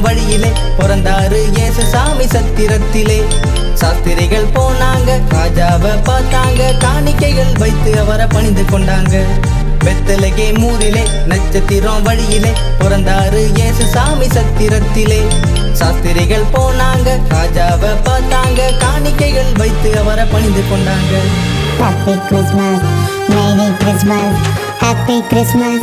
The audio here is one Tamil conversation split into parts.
வழியிலே பிறந்தாரு ஏசு சாமி சத்திரத்திலே. சாஸ்திரிகள் போனாங்க ராஜாவை பார்த்தாங்க காணிக்கைகள் வைத்து அவரை பணிந்து கொண்டாங்க. வெத்தலகே மூரிலே நட்சத்திரம் வழியிலே பிறந்தாரு ஏசு சாமி சத்திரத்திலே. சாஸ்திரிகள் போனாங்க ராஜாவை பார்த்தாங்க காணிக்கைகள் வைத்து அவரை பணிந்து கொண்டாங்க. Happy Christmas, Merry Christmas, Happy Christmas,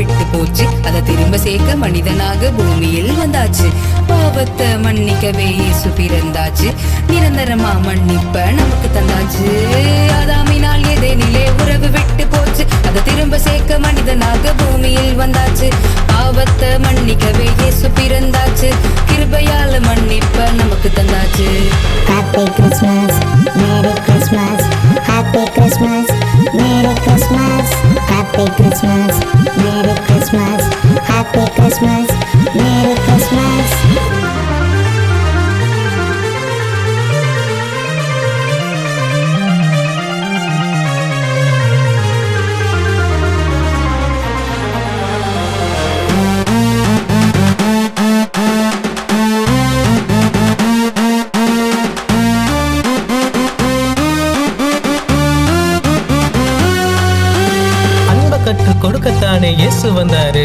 விட்டு போச்சு. அதை திரும்ப சேர்க்க மனிதனாக பூமியில் வந்தாச்சு. பாவத்தை மன்னிக்கவே இயேசு பிறந்தாச்சு. நிரந்தரமா மன்னிப்ப நமக்கு தந்தாச்சு. தானே இயேசு வந்தாரு.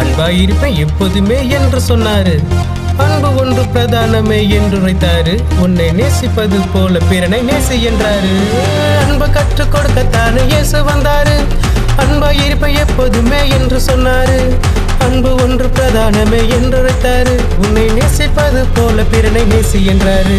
அன்பாயிருப்பேன் எப்போதுமே என்று சொன்னாரு. அன்பு ஒன்று பிரதானமே என்று உரைத்தாரு. உன்னை நேசிப்பது போல பிறனை நேசி என்றாரு. அன்பு கற்றுக் கொடுக்கத்தானே இயேசு வந்தாரு. அன்பாய் எப்போதுமே என்று சொன்னாரு. அன்பு ஒன்று பிரதானமே என்று உரைத்தாரு. உன்னை நேசிப்பது போல பிறனை நேசி என்றாரு.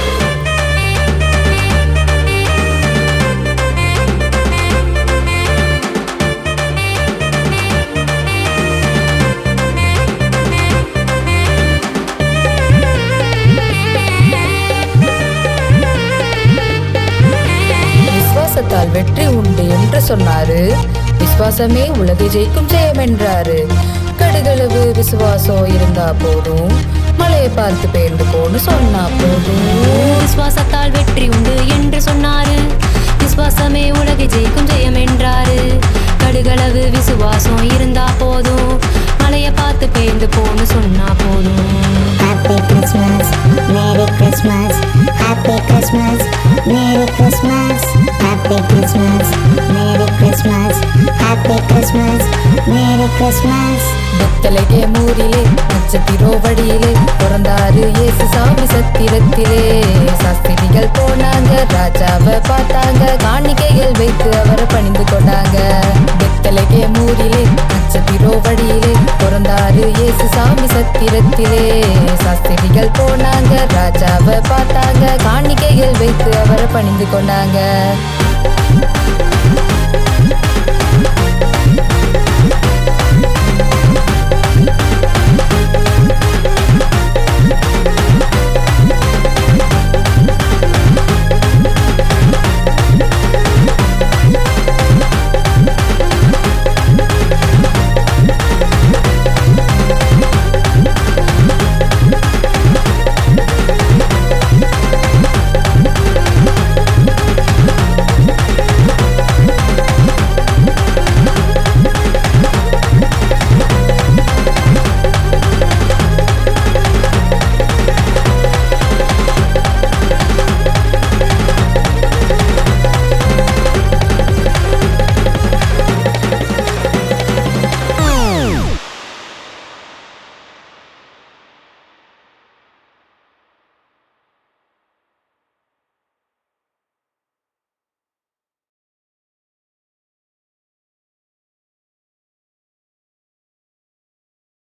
சொன்னாரு. விசுவாசமே உலகை ஜெயிக்கும் ஜெயம் என்றாரு. கடுகளவு விசுவாசம் இருந்தா போதும். மலையை பார்த்து பெயர்ந்து போன்னு சொன்னா போதும். விசுவாசத்தா கிறிஸ்மஸ் மேரி கிறிஸ்மஸ் பக்தலையே மூரிலே நட்சத்திரோ வழியிலே பிறந்தாரு இயேசு சாமி சத்திரத்திலே. சாஸ்திரிகள் போனாங்க ராஜாவை பார்த்தாங்க காணிக்கைகள் வைத்து அவரை பணிந்து கொண்டாங்க. பக்தலையே மூரிலே நட்சத்திரோ வழியிலே பிறந்தாரு இயேசு சாமி சத்திரத்திலே. சாஸ்திரிகள் போனாங்க ராஜாவை பார்த்தாங்க காணிக்கைகள் வைத்து அவரை பணிந்து கொண்டாங்க.